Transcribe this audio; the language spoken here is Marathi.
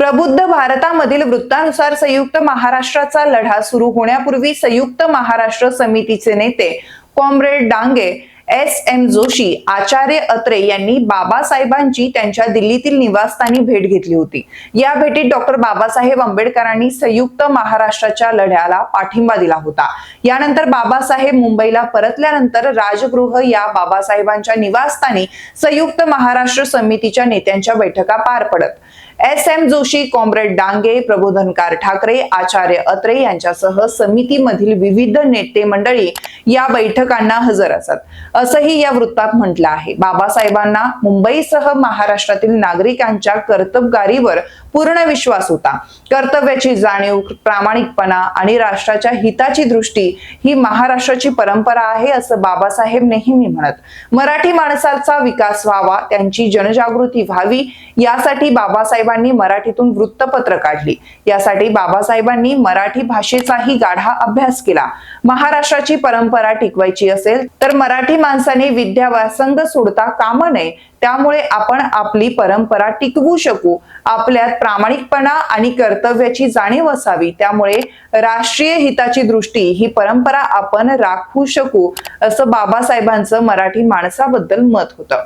प्रबुद्ध भारतामधील वृत्तानुसार संयुक्त महाराष्ट्राचा लढा सुरू होण्यापूर्वी संयुक्त महाराष्ट्र समितीचे नेते comrade Dange S M Joshi Acharya Atre यांनी बाबासाहेबांची त्यांच्या दिल्लीतील निवासस्थानी भेट घेतली होती. या भेटीत डॉक्टर बाबासाहेब आंबेडकरांनी संयुक्त महाराष्ट्राच्या लढ्याला पाठिंबा दिला होता. यानंतर बाबासाहेब मुंबईला परतल्यानंतर राजगृह या बाबासाहेबांच्या निवासस्थानी संयुक्त महाराष्ट्र समितीच्या नेत्यांच्या बैठका पार पडत. S M Joshi comrade Dange Prabodhankar Thackeray Acharya Atre यांच्यासह समितीमधील विविध नेते मंडळी या बैठकांना हजर असत. असंही या वृत्तात म्हटलं आहे. बाबासाहेबांना मुंबईसह महाराष्ट्रातील नागरिकांच्या कर्तबगारीवर पूर्ण विश्वास होता. कर्तव्याची जाणीव प्रामाणिकपणा आणि राष्ट्राच्या हिताची दृष्टी ही महाराष्ट्राची परंपरा आहे असं बाबासाहेब नेहमी म्हणत. मराठी माणसाचा विकास व्हावा त्यांची जनजागृती व्हावी यासाठी बाबासाहेब बाबासाहेबांनी मराठीतून वृत्तपत्र काढली. यासाठी बाबासाहेबांनी मराठी भाषेचाही गाढा अभ्यास केला. महाराष्ट्राची परंपरा टिकवायची असेल तर मराठी माणसाने विद्याव्यासंग सोडता कामा नये. त्यामुळे आपण आपली परंपरा टिकवू शकू. आपल्यात प्रामाणिकपणा आणि कर्तव्याची जाणीव असावी. त्यामुळे राष्ट्रीय हिताची दृष्टी ही परंपरा आपण राखू शकू असं बाबासाहेबांचं मराठी माणसाबद्दल मत होतं.